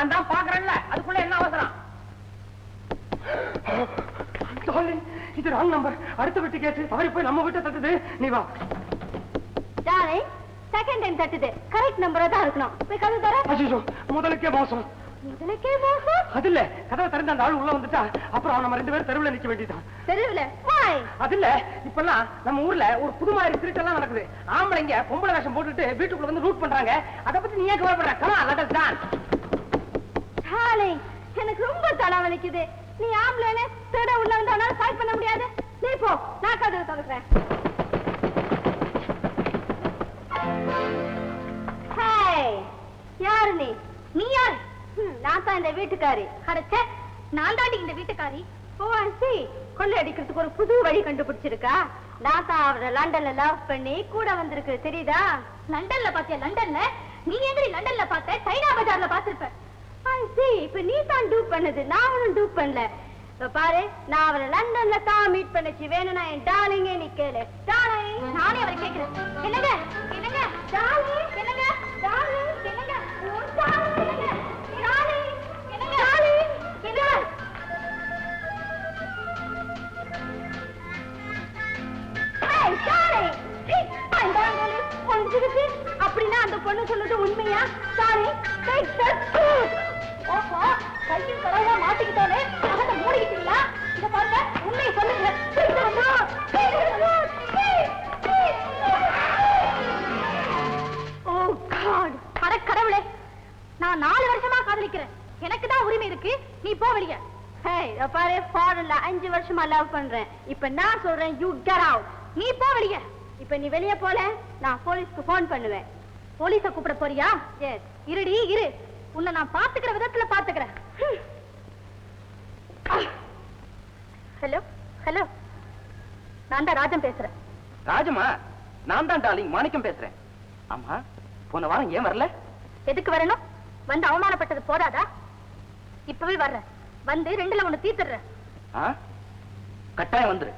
நான் தான் பாக்குறேன்ல அதுக்குள்ள என்ன அவசரம்? இது ராங் நம்பர் அடுத்த வீட்டு கேட்டு அவரை போய் நம்ம வீட்டை தட்டுது. நீ வா. டார்லிங் செகண்ட் டைம் தட்டுது. கரெக்ட் நம்பரா தான் இருக்கணும். போய் கதவு தர அஜிஜோ முதலுக்கே மோசம். முதலுக்கே மோசம்? அது இல்ல. கதவை திறந்து அந்த ஆள் உள்ள வந்துட்டா அப்புறம் நம்ம ரெண்டு பேரும் தெருவுல நிக்க வேண்டியதான் தெரியல வாய் அது இல்ல. இப்பெல்லாம் நம்ம ஊர்ல ஒரு புது மாதிரி திருட்டெல்லாம் நடக்குது. ஆம்பளைங்க பொம்பளை வேஷம் போட்டுட்டு வீட்டுக்குள்ள வந்து ரூட் பண்றாங்க. அத பத்தி நீ ஏன் கவலைப்படுற? Come on let us dance darling எனக்கு ரொம்ப தலை வலிக்குது. நீ ஆம்பளை தேட உள்ள வந்து அவனால ஃபைட் பண்ண முடியாது. நீ போ நான் கதவு திறக்கிறேன். ஹேய் யாரு நீ? நீ யாரு? நான் தான் இந்த வீட்டுக்காரி. அடச்சே நான் தாண்டி இந்த வீட்டுக்காரி. ஓ சி கொள்ளை அடிக்கிறதுக்கு ஒரு புது வழி கண்டுபிடிச்சிருக்கா? நான் தான் அவரை லண்டன்ல லவ் பண்ணி கூட வந்திருக்கு தெரியுதா? லண்டன்ல பாத்தியா லண்டன்ல? நீ எங்க லண்டன்ல பார்த்த? சைனா பஜார்ல பாத்திருப்ப இப்ப நீ தான் டூப் பண்ணது. நான் ஒன்னும் டூப் பண்ணல. இப்ப பாரு நான் அவரை லண்டன்ல தான் மீட் பண்ணச்சு. வேணும்னா என் டாலிங்க நீ கேளு. நானே அவரை கேக்குறேன் என்னங்க? என்னங்க? டார்லிங் என்னங்க? என்னங்க? அப்படின்னா அந்த பொண்ணு சொல்றது உண்மையா? சாரி கடவுளா மாட்டிக்கிட்டாலே அதை மூடிக்கிட்டீங்களா? இத பாருங்க உண்மையை சொல்லுங்க. Oh God. அட கடவுளே நான் நாலு வருஷமா காதலிக்கிறேன். எனக்கு தான் உரிமை இருக்கு. நீ போ வெளிய. இத பாரு ஃபாரின்ல அஞ்சு வருஷமா லவ் பண்றேன். இப்ப நான் சொல்றேன் யூ கெட் அவுட் நீ போ வெளிய. இப்ப நீ வெளிய போல நான் போலீஸ்க்கு ஃபோன் பண்ணுவேன். போலீஸ கூப்பிட போறியா? எஸ் இருடி இரு. உன்னை நான் பாத்துக்கிற விதத்துல பாத்துக்கிறேன் ஹலோ ஹலோ. நான் தான் ராஜன் பேசுறேன். ராஜமா நான் தான் டார்லிங் மாணிக்கம் பேசுறேன். ஆமா போன வாரம் ஏன் வரல? எதுக்கு வரணும்? வந்து அவமானப்பட்டது போதாதா? இப்பவே வர்றேன். வந்து ரெண்டுல ஒண்ணு தீத்துறேன் ஆ? கட்டாயம் வந்துரு.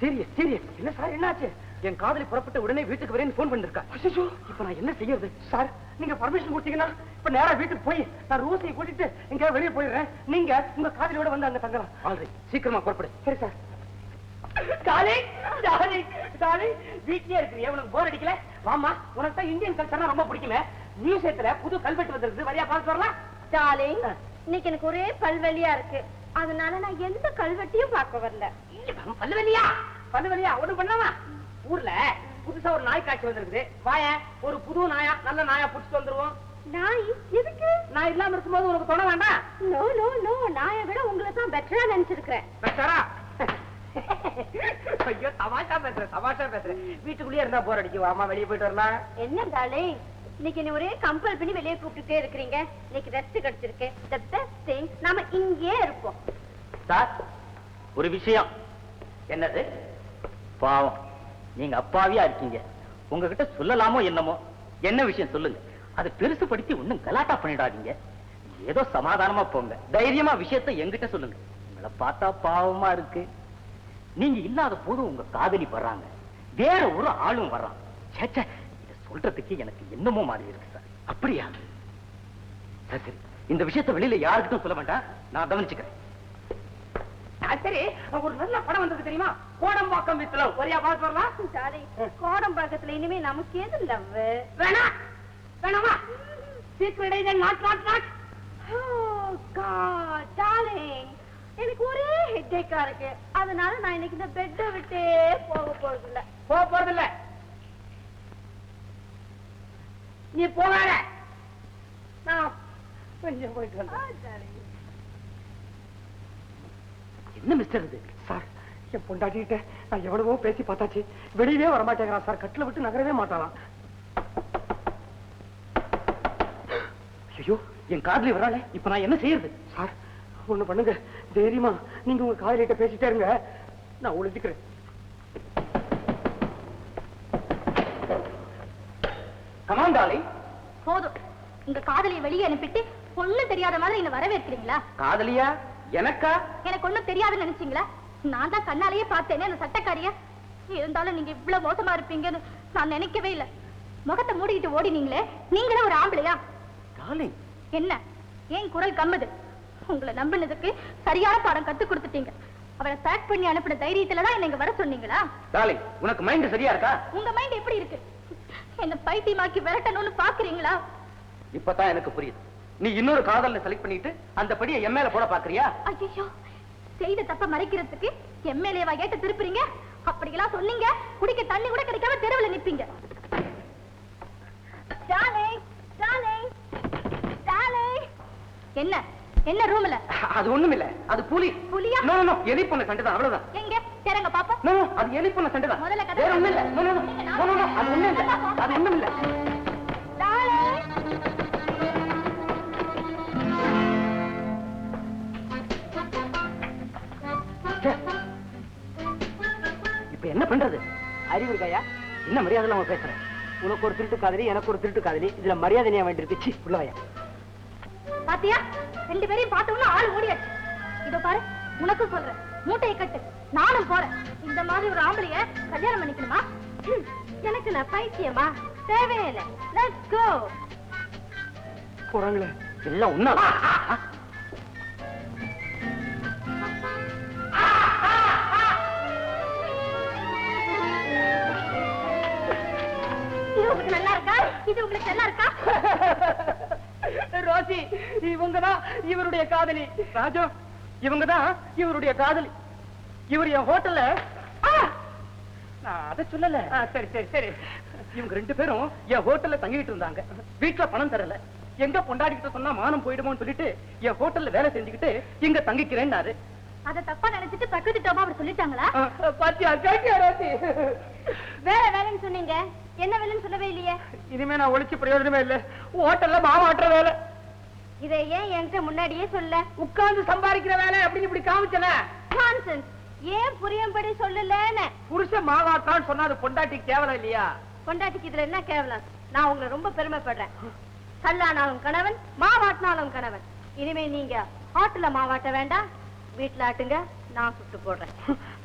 Serious serious. என்ன சார் என்னாச்சு? என் காதலி புறப்பட்டு உடனே வீட்டுக்கு வரேன்னு போன் பண்ணிருக்கா. அச்சோ இப்ப நான் என்ன செய்யறது? சார் நீங்க பர்மிஷன் கொடுத்தீங்கன்னா இப்ப நேரா வீட்டுக்கு போய் நான் ரோசியை கூட்டிட்டு எங்கேயாவது வெளியே போயிடுறேன். நீங்க உங்க காதலியோட வந்து அங்க தங்கலாம். ஆல்ரெடி சீக்கிரமா புறப்படு. சரி சார். டார்லிங் டார்லிங் டார்லிங் வீட்லயே இருக்கிறியே உனக்கு போர் அடிக்கல? வாமா உனக்கு தான் இந்தியன் கல்ச்சர்னா ரொம்ப பிடிக்குமே. மியூசியத்துல புது கல்வெட்டு வந்திருக்கு வரியா பார்த்து வரலாம் டார்லிங் இன்னைக்கு எனக்கு ஒரே பல்வலியா இருக்கு. அதனால நான் எந்த கல்வெட்டையும் பார்க்க வரல. பல்லுவலியா பல்லுவலியா ஒண்ணும் பண்ணாமா ஊர்ல புதுசா ஒரு நாய் காட்சி வந்திருக்குது. வாய ஒரு புது நாயா நல்ல நாயா புடிச்சிட்டு வந்துருவோம். நாய்? எதுக்கு? நான் இல்லாம இருக்கும்போது உனக்கு தொட வேண்டாம். நோ நோ நோ நாயை விட உங்களை தான் பெட்டரா நினைச்சிருக்கிறேன். பெட்டரா ஐயோ தமாஷா பேசுறேன் தமாஷா பேசுறேன். வீட்டுக்குள்ளேயே இருந்தா போர் அடிக்கும் அம்மா வெளியே போயிட்டு வரலாம். என்ன டார்லிங் இன்னைக்கு நீ ஒரே கம்பல் பண்ணி வெளியே கூப்பிட்டுட்டே இருக்கிறீங்க. இன்னைக்கு ரெஸ்ட் கிடைச்சிருக்கு. த பெஸ்ட் திங் நாம இங்கேயே இருப்போம். சார் ஒரு விஷயம். என்னது? பாவம். நீங்க அப்பாவியா இருக்கீங்க. உங்ககிட்ட சொல்லலாமோ என்னமோ? என்ன விஷயம் சொல்லுங்க. அது பெருசுபடுத்தி ஒண்ணும் கலாட்டா பண்ணிடாதீங்க. ஏதோ சமாதானமா போங்க. தைரியமா விஷயத்தை எங்கிட்ட சொல்லுங்க. உங்களை பார்த்தா பாவமா இருக்கு. நீங்க இல்லாத போது உங்க காதலி வர்றாங்க. வேற ஒரு ஆளும் வர்றான். ச்சே, சொல்றதுக்கு எனக்கு என்னமோ மாதிரி இருக்கு சார். அப்படியா? சரி இந்த விஷயத்தை வெளியில யாருக்கிட்டும் சொல்ல வேண்டாம். நான் கவனிச்சுக்கிறேன். சரி ஒரு நல்ல படம் வந்திருக்கு தெரியுமா? கோடம்பாக்கம் வித்துல ஒரியா பார்த்து வரலாம். கோடம்பாக்கத்துல இனிமே நமக்கு எது லவ் வேணா வேணாமா? சீக்கிரம் இடையே நாட் நாட் நாட். எனக்கு ஒரே ஹெட்டேக்கா இருக்கு. அதனால நான் இன்னைக்கு இந்த பெட்டை விட்டே போக போறது இல்ல போக போறது இல்ல நீ போகாத. நான் கொஞ்சம் போயிட்டு வந்தேன். என்ன மிஸ்டர் இது? சார் என் பொண்டாட்டிகிட்ட நான் எவ்வளவோ பேசி பார்த்தாச்சு. வெளியவே வர மாட்டேங்கிறான் சார் கட்டில விட்டு நகரவே மாட்டாளாம் ஐயோ என் காதலி வராளே இப்ப நான் என்ன செய்யறது? சார் ஒண்ணு பண்ணுங்க. தைரியமா நீங்க உங்க காதலிட்ட பேசிட்டே இருங்க. நான் ஒளிஞ்சுக்கிறேன். கமாண்டாளி போதும். உங்க காதலியை வெளியே அனுப்பிட்டு ஒண்ணும் தெரியாத மாதிரி என்ன வரவேற்கிறீங்களா? காதலியா? எனக்கா? எனக்கு ஒண்ணும் தெரியாதுன்னு நினைச்சீங்களா? நான் தான் கண்ணாலேயே பார்த்தேனே அந்த சட்டக்காரிய. இருந்தாலும் நீங்க இவ்வளவு மோசமா இருப்பீங்கன்னு நான் நினைக்கவே இல்ல. முகத்தை மூடிக்கிட்டு ஓடினீங்களே நீங்களே ஒரு ஆம்பளையா? டார்லிங் என்ன? ஏன் குரல் கம்முது? உங்களை நம்பினதுக்கு சரியான பாடம் கத்து கொடுத்துட்டீங்க. அவளை பேக் பண்ணி அனுப்பின தைரியத்துல தான் என்ன வர சொன்னீங்களா? டார்லிங் உனக்கு மைண்ட் சரியா இருக்கா? உங்க மைண்ட் எப்படி இருக்கு? என்ன பைத்தியமாக்கி விரட்டணும்னு பாக்குறீங்களா? இப்பதான் எனக்கு புரியுது. நீ இன்னொரு காதல்ல செலக்ட் பண்ணிட்டு அந்த படியை என் மேல போட பாக்குறியா ஐயோ செய்த தப்ப மறைக்கிறதுக்கு எம்எல்ஏவா கேட்டு திருப்புறீங்க? அப்படியெல்லாம் சொன்னீங்க. குடிக்க தண்ணி கூட கிடைக்காம தெருவுல நிப்பீங்க. என்ன? என்ன ரூம்ல அது ஒண்ணும் இல்ல. அது புலி. புலியா? நோ நோ எலி பொண்ண சண்டை தான் அவ்வளவுதான். எங்க? திறங்க பாப்போம். நோ அது எலி பொண்ண சண்டை தான். முதல்ல கதை வேற ஒண்ணும் இல்ல. நோ, நோ, நோ, அது ஒண்ணும் இல்ல. அது ஒண்ணும் இல்ல. என்ன பண்றது? அறிவு இருக்காயா என்ன மரியாதை அவன் பேசுறேன்? உனக்கு ஒரு திருட்டு காதலி எனக்கு ஒரு திருட்டு காதலி. இதுல மரியாதை நீ வேண்டியிருக்கு. சி உள்ளவையா பாத்தியா? ரெண்டு பேரையும் பார்த்தோம்னா ஆள் ஓடியாச்சு. இதோ பாரு உனக்கு சொல்றேன். மூட்டையை கட்டு. நானும் போறேன். இந்த மாதிரி ஒரு ஆம்பளைய கல்யாணம் பண்ணிக்கணுமா? எனக்கு நான் பைத்தியமா? தேவையே இல்லை லெட்ஸ் கோ போறாங்களே. எல்லாம் உண்மை இது உங்களுக்கு நல்லா இருக்கா? ரோசி இவங்கதான் இவருடைய காதலி. ராஜா இவங்கதான் இவருடைய காதலி. இவர் என் ஹோட்டல்ல! நான் அதை சொல்லல. சரி சரி சரி. இவங்க ரெண்டு பேரும் என் ஹோட்டல்ல தங்கிட்டு இருந்தாங்க. வீட்டுல பணம் தரல. எங்க பொண்டாடிக்கிட்ட சொன்னா மானம் போயிடுமோன்னு சொல்லிட்டு என் ஹோட்டல்ல வேலை செஞ்சுக்கிட்டு இங்க தங்கிக்கிறேன்னாரு. அதை தப்பா நினைச்சிட்டு பக்கத்து டோமா அப்படி சொல்லிட்டாங்களா? பாத்தியா கேட்டியா ரோசி? வேற வேலைன்னு சொன்னீங்க. என்ன வேலைன்னு சொல்லவே இல்லையே? இனிமே நான் ஒழிச்சு பிரயோஜனமே இல்ல. ஹோட்டல்ல மாவாட்டுற வேலை. இதை ஏன் என்கிட்ட முன்னாடியே சொல்ல? உட்கார்ந்து சம்பாதிக்கிற வேலை அப்படின்னு இப்படி காமிச்சல நான்சென்ஸ் ஏன் புரியும்படி சொல்லலன்னு? புருஷன் மாவாட்டான்னு சொன்னா அது பொண்டாட்டிக்கு தேவலை இல்லையா? பொண்டாட்டிக்கு இதுல என்ன கேவலம்? நான் உங்களை ரொம்ப பெருமைப்படுறேன். கல்லானாலும் கணவன் மாவாட்டினாலும் கணவன். இனிமே நீங்க ஹோட்டல்ல மாவாட்ட வேண்டாம். வீட்டுல ஆட்டுங்க நான் சுட்டு போடுறேன்.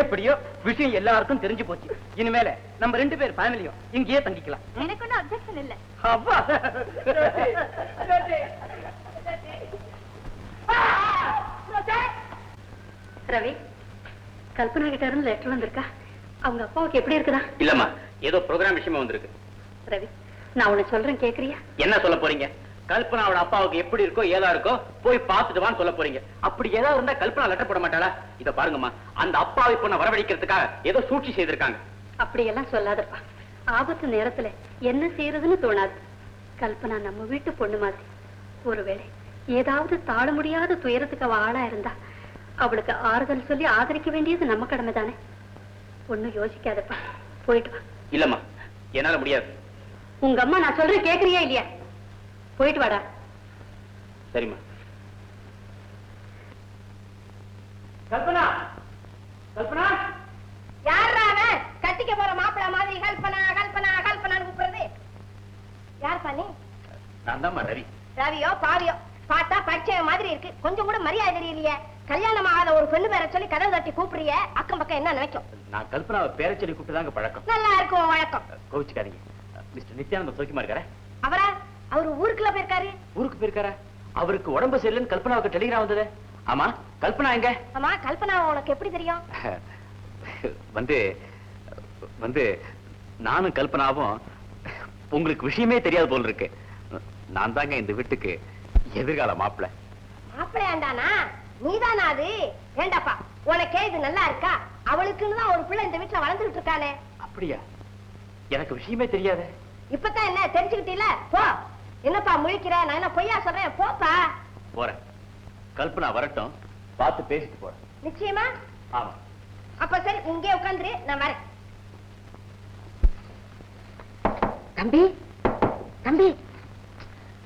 எப்படியோ விஷயம் எல்லாருக்கும் தெரிஞ்சு போச்சு. இனிமேல நம்ம ரெண்டு பேர் ஃபேமிலியும் இங்கேயே தங்கிக்கலாம். எனக்கு ஒன்றும் அப்செக்ஷன் இல்ல. அப்பா. ரவி கல்பனா கிட்ட இருந்து லெட்டர் வந்திருக்கா? அவங்க அப்பாவுக்கு எப்படி இருக்குதா? இல்லம்மா ஏதோ ப்ரோக்ராம் விஷயமா வந்திருக்கு. ரவி நான் உன்னை சொல்றேன் கேக்குறியா? என்ன சொல்ல போறீங்க? கல்பனாவோட அப்பாவுக்கு எப்படி இருக்கோ ஏதா இருக்கோ போய் பார்த்துட்டு வான்னு சொல்ல போறீங்க. அப்படி ஏதாவது இருந்தா கல்பனா லெட்டர் போட மாட்டாளா? இத பாருங்கம்மா அந்த அப்பாவை பொண்ணை வரவழைக்கிறதுக்காக ஏதோ சூழ்ச்சி செய்திருக்காங்க. அப்படியெல்லாம் சொல்லாதப்பா. ஆபத்து நேரத்துல என்ன செய்யறதுன்னு தோணாது. கல்பனா நம்ம வீட்டு பொண்ணு மாதிரி. ஒருவேளை ஏதாவது தாழ முடியாத துயரத்துக்கு அவ ஆளா இருந்தா அவளுக்கு ஆறுதல் சொல்லி ஆதரிக்க வேண்டியது நம்ம கடமை தானே ஒண்ணும் யோசிக்காதப்பா. போயிட்டு வா. இல்லம்மா என்னால முடியாது. உங்க அம்மா நான் சொல்றேன் கேக்குறியா இல்லையா? போயிட்டு வாடா. சரிம்மா. கல்பனா கல்பனா. யாரா அவன் கட்டிக்க போற மாப்பிள மாதிரி கல்பனா கல்பனா கல்பனான்னு கூப்பிடுறது. யார் பண்ணி நான் தான் ரவி. ரவியோ பாவியோ? பார்த்தா பச்சை மாதிரி இருக்கு. கொஞ்சம் கூட மரியாதை தெரியலையே. கல்யாணம் ஆகாத ஒரு பெண்ணு பேரை சொல்லி கதவு தட்டி கூப்பிடுறிய? அக்கம் பக்கம் என்ன நினைக்கும்? நான் கல்பனாவை பேரை சொல்லி கூப்பிட்டு தாங்க பழக்கம். நல்லா இருக்கும் வழக்கம். கோவிச்சுக்காதீங்க. மிஸ்டர் நித்யானந்த சௌக்கியமா இருக்காரா. அவரா? அவரு ஊருக்குள்ள போயிருக்காரு. ஊருக்கு போயிருக்காரா? அவருக்கு உடம்பு சரியில்லைன்னு கல்பனாவுக்கு டெலிகிராம் வந்தது. ஆமா கல்பனா எங்க? ஆமா கல்பனா உனக்கு எப்படி தெரியும்? வந்து வந்து நானும் கல்பனாவும் உங்களுக்கு விஷயமே தெரியாது போல இருக்கு. நான் தாங்க இந்த வீட்டுக்கு எதிர்கால மாப்பிள்ளை. மாப்பிள்ளையாண்டானா நீதானா அது? ஏண்டாப்பா உனக்கே இது நல்லா இருக்கா? அவளுக்குன்னு தான் ஒரு பிள்ளை இந்த வீட்டுல வளர்ந்துகிட்டு இருக்கானே அப்படியா? எனக்கு விஷயமே தெரியாது. இப்பதான் என்ன தெரிஞ்சுக்கிட்டீல போ. என்னப்பா முழிக்கிற? நான் என்ன பொய்யா சொல்றேன்? போப்பா. போறேன். கல்பனா வரட்டும். பார்த்து பேசிட்டு போறேன். நிச்சயமா? ஆமா. அப்ப சரி இங்கே உட்காந்துரு. நான் வரேன். தம்பி தம்பி.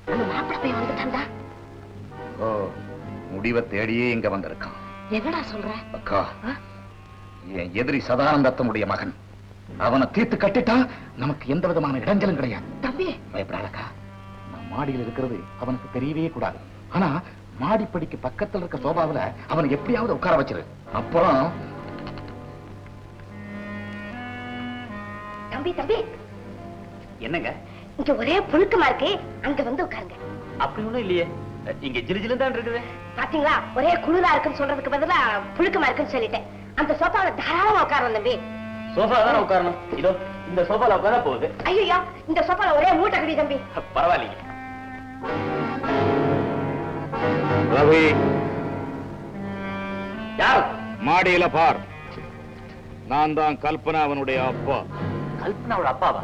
நம்ம மாப்பிள்ளை போய் வந்துட்டான்டா. ஓ முடிவை தேடியே இங்க வந்திருக்கான். என்னடா சொல்ற? அக்கா என் எதிரி சதானந்தத்தனுடைய மகன். அவனை தீர்த்து கட்டிட்டா நமக்கு எந்த விதமான இடைஞ்சலும் கிடையாது. தம்பி. பயப்படாதக்கா. மாடியில் இருக்கிறது அவனுக்கு தெரியவே கூடாது. ஆனா மாடிப்படிக்கு பக்கத்துல இருக்க சோபாவுல அவனை எப்படியாவது உட்கார வச்சிரு. அப்புறம் தம்பி தம்பி. என்னங்க? இங்க ஒரே புழுக்கமா இருக்கு. அங்க வந்து உட்காருங்க. அப்படி ஒண்ணும் இல்லையே. இங்க ஜிலு தான் இருக்குது. பாத்தீங்களா? ஒரே குளிரா இருக்குன்னு சொல்றதுக்கு பதிலா புழுக்கமா இருக்குன்னு சொல்லிட்டேன். அந்த சோஃபாவில தாராளமா உட்காரலாம் தம்பி. சோஃபா தானே உட்காரணும்? இதோ இந்த சோஃபால உட்கார போகுது. ஐயோ இந்த சோஃபால ஒரே மூட்டை கடி தம்பி. பரவாயில்லைங்க. ரவி. யார்? மாடியில பார். நான் தான் கல்பனா அவனுடைய அப்பா. கல்பனாவோட அப்பாவா?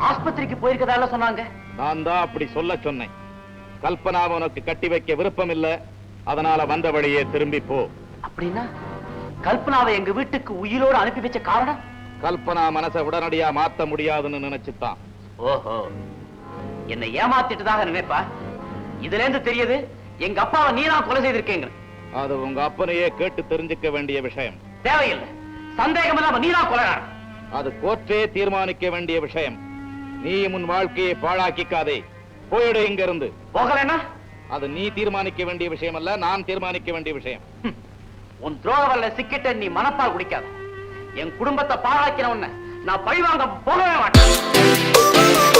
ஆஸ்பத்திரிக்கு போயிருக்கதால சொன்னாங்க? நான் தான் அப்படி சொல்ல சொன்னேன். கல்பனா உனக்கு கட்டி வைக்க விருப்பம் இல்ல அதனால வந்த வழியே திரும்பி போ. அப்படின்னா கல்பனாவை எங்க வீட்டுக்கு உயிரோடு அனுப்பி வச்ச காரணம்? கல்பனா மனசை உடனடியா மாத்த முடியாதுன்னு நினைச்சுட்டான். ஓஹோ. என்னை ஏமாத்திட்டுதாக நினைப்பா? இதுல இருந்து தெரியுது எங்க அப்பாவை நீதான் கொலை செய்திருக்கீங்க அது உங்க அப்பனையே கேட்டு தெரிஞ்சுக்க வேண்டிய விஷயம். தேவையில்லை. சந்தேகம் இல்லாம நீதான் கொலைகாரன். அது கோர்ட்டே தீர்மானிக்க வேண்டிய விஷயம். நீ உன் வாழ்க்கையை பாழாக்கிக்காதே. போயிடு இங்கிருந்து. போகலைன்னா? அது நீ தீர்மானிக்க வேண்டிய விஷயம் அல்ல நான் தீர்மானிக்க வேண்டிய விஷயம். ஹம், உன் துரோகவல்ல சிக்கிட்ட நீ மனப்பால் குடிக்காத. என் குடும்பத்தை பாழாக்கின உன்னை நான் பழிவாங்க போகவே மாட்டேன்.